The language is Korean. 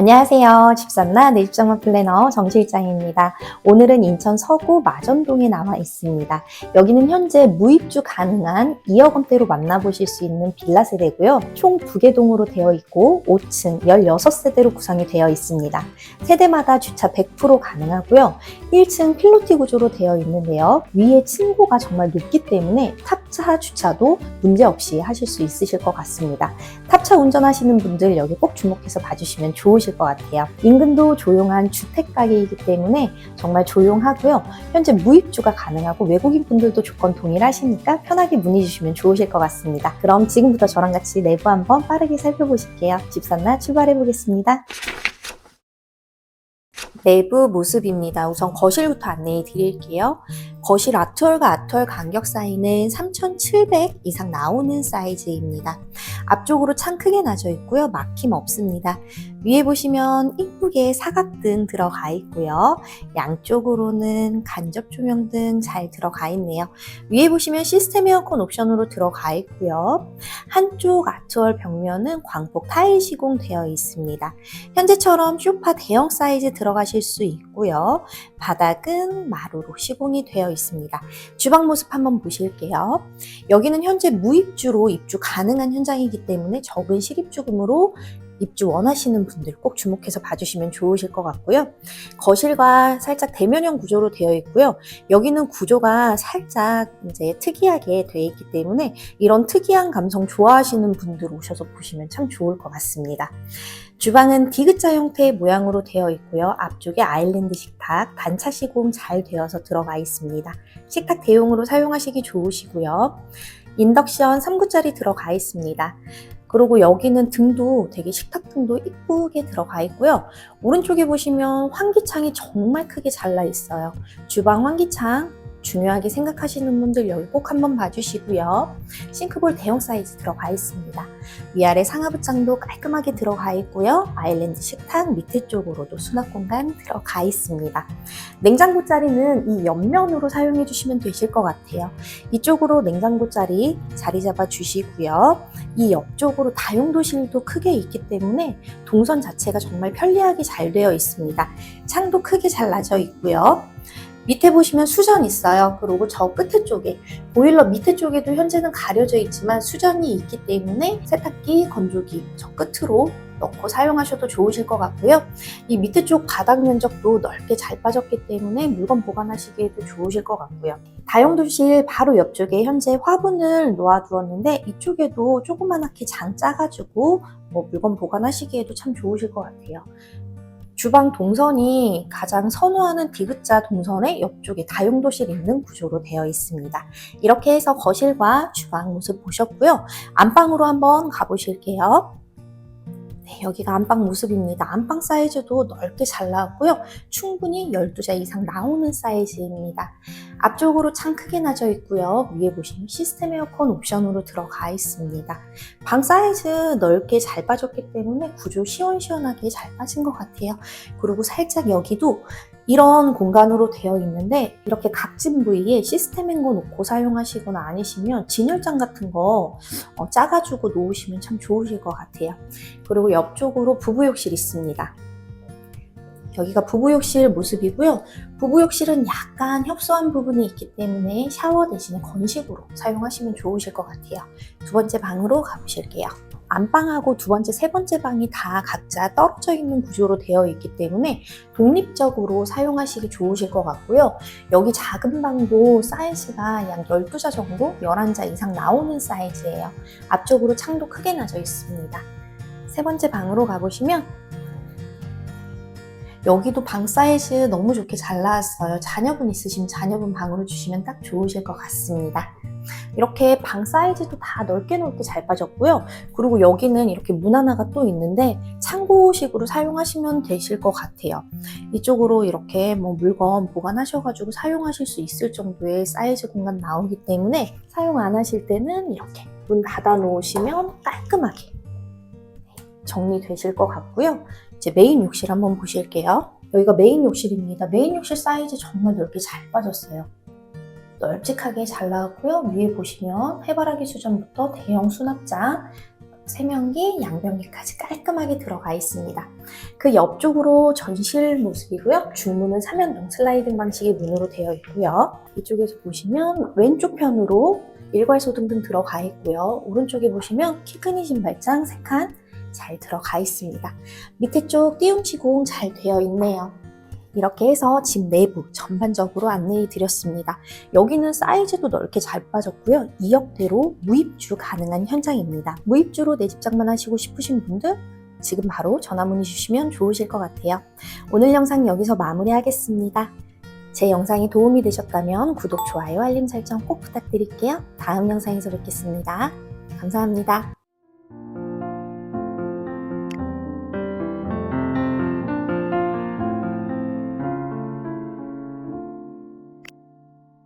안녕하세요. 집산나 내 집장만 플래너 정실장입니다. 오늘은 인천 서구 마전동에 나와 있습니다. 여기는 현재 무입주 가능한 2억 원대로 만나보실 수 있는 빌라 세대고요. 총 2개 동으로 되어 있고 5층 16세대로 구성이 되어 있습니다. 세대마다 주차 100% 가능하고요. 1층 필로티 구조로 되어 있는데요. 위에 층고가 정말 높기 때문에 탑차 주차도 문제없이 하실 수 있으실 것 같습니다. 탑차 운전하시는 분들 여기 꼭 주목해서 봐주시면 좋으실 것 같아요. 인근도 조용한 주택 가게이기 때문에 정말 조용하고요. 현재 무입주가 가능하고 외국인 분들도 조건 동일하시니까 편하게 문의 주시면 좋으실 것 같습니다. 그럼 지금부터 저랑 같이 내부 한번 빠르게 살펴보실게요. 집산나 출발해 보겠습니다. 내부 모습입니다. 우선 거실부터 안내해 드릴게요. 거실 아트월과 아트월 간격 사이는 3,700 이상 나오는 사이즈입니다. 앞쪽으로 창 크게 나져 있고요. 막힘 없습니다. 위에 보시면 이쁘게 사각등 들어가 있고요. 양쪽으로는 간접 조명 등 잘 들어가 있네요. 위에 보시면 시스템 에어컨 옵션으로 들어가 있고요. 한쪽 아트월 벽면은 광폭 타일 시공되어 있습니다. 현재처럼 쇼파 대형 사이즈 들어가실 수 있고요. 바닥은 마루로 시공이 되어 있습니다. 주방 모습 한번 보실게요. 여기는 현재 무입주로 입주 가능한 현장이기 때문에 적은 실입주금으로 입주 원하시는 분들 꼭 주목해서 봐주시면 좋으실 것 같고요. 거실과 살짝 대면형 구조로 되어 있고요. 여기는 구조가 살짝 이제 특이하게 되어 있기 때문에 이런 특이한 감성 좋아하시는 분들 오셔서 보시면 참 좋을 것 같습니다. 주방은 디귿자 형태의 모양으로 되어 있고요. 앞쪽에 아일랜드 식탁, 단차 시공 잘 되어서 들어가 있습니다. 식탁 대용으로 사용하시기 좋으시고요. 인덕션 3구짜리 들어가 있습니다. 그리고 여기는 등도 되게 식탁 등도 이쁘게 들어가 있고요. 오른쪽에 보시면 환기창이 정말 크게 잘나 있어요. 주방 환기창 중요하게 생각하시는 분들 여기 꼭 한번 봐주시고요. 싱크볼 대형 사이즈 들어가 있습니다. 위아래 상하부장도 깔끔하게 들어가 있고요. 아일랜드 식탁 밑에 쪽으로도 수납 공간 들어가 있습니다. 냉장고 자리는 이 옆면으로 사용해 주시면 되실 것 같아요. 이쪽으로 냉장고 자리 자리 잡아 주시고요. 이 옆쪽으로 다용도실도 크게 있기 때문에 동선 자체가 정말 편리하게 잘 되어 있습니다. 창도 크게 잘 나져 있고요. 밑에 보시면 수전 있어요. 그리고 저 끝에 쪽에 보일러 밑에 쪽에도 현재는 가려져 있지만 수전이 있기 때문에 세탁기, 건조기 저 끝으로 넣고 사용하셔도 좋으실 것 같고요. 이 밑에 쪽 바닥 면적도 넓게 잘 빠졌기 때문에 물건 보관하시기에도 좋으실 것 같고요. 다용도실 바로 옆쪽에 현재 화분을 놓아두었는데 이쪽에도 조그만하게 장 짜가지고 뭐 물건 보관하시기에도 참 좋으실 것 같아요. 주방 동선이 가장 선호하는 디귿자 동선의 옆쪽에 다용도실 있는 구조로 되어 있습니다. 이렇게 해서 거실과 주방 모습 보셨고요. 안방으로 한번 가보실게요. 네, 여기가 안방 모습입니다. 안방 사이즈도 넓게 잘 나왔고요. 충분히 12자 이상 나오는 사이즈입니다. 앞쪽으로 창 크게 나져 있고요. 위에 보시면 시스템 에어컨 옵션으로 들어가 있습니다. 방 사이즈 넓게 잘 빠졌기 때문에 구조 시원시원하게 잘 빠진 것 같아요. 그리고 살짝 여기도 이런 공간으로 되어 있는데 이렇게 각진 부위에 시스템 앵거 놓고 사용하시거나 아니시면 진열장 같은 거 어, 짜가지고 놓으시면 참 좋으실 것 같아요. 그리고 옆쪽으로 부부욕실 있습니다. 여기가 부부욕실 모습이고요. 부부욕실은 약간 협소한 부분이 있기 때문에 샤워 대신에 건식으로 사용하시면 좋으실 것 같아요. 두 번째 방으로 가보실게요. 안방하고 두 번째, 세 번째 방이 다 각자 떨어져 있는 구조로 되어 있기 때문에 독립적으로 사용하시기 좋으실 것 같고요. 여기 작은 방도 사이즈가 약 12자 정도, 11자 이상 나오는 사이즈예요. 앞쪽으로 창도 크게 나져 있습니다. 세 번째 방으로 가보시면 여기도 방 사이즈 너무 좋게 잘 나왔어요. 자녀분 있으시면 자녀분 방으로 주시면 딱 좋으실 것 같습니다. 이렇게 방 사이즈도 다 넓게 넓게 잘 빠졌고요. 그리고 여기는 이렇게 문 하나가 또 있는데 창고식으로 사용하시면 되실 것 같아요. 이쪽으로 이렇게 뭐 물건 보관하셔가지고 사용하실 수 있을 정도의 사이즈 공간 나오기 때문에 사용 안 하실 때는 이렇게 문 닫아 놓으시면 깔끔하게 정리되실 것 같고요. 이제 메인 욕실 한번 보실게요. 여기가 메인 욕실입니다. 메인 욕실 사이즈 정말 넓게 잘 빠졌어요. 널찍하게 잘 나왔고요. 위에 보시면 해바라기 수전부터 대형 수납장, 세면기, 양변기까지 깔끔하게 들어가 있습니다. 그 옆쪽으로 전실 모습이고요. 중문은 3연동 슬라이딩 방식의 문으로 되어 있고요. 이쪽에서 보시면 왼쪽 편으로 일괄소 등 등 들어가 있고요. 오른쪽에 보시면 키 크니 신발장 3칸 잘 들어가 있습니다. 밑에 쪽 띄움 시공 잘 되어 있네요. 이렇게 해서 집 내부 전반적으로 안내해 드렸습니다. 여기는 사이즈도 넓게 잘 빠졌고요. 2억대로 무입주 가능한 현장입니다. 무입주로 내 집 장만 하시고 싶으신 분들 지금 바로 전화 문의 주시면 좋으실 것 같아요. 오늘 영상 여기서 마무리하겠습니다. 제 영상이 도움이 되셨다면 구독, 좋아요, 알림 설정 꼭 부탁드릴게요. 다음 영상에서 뵙겠습니다. 감사합니다.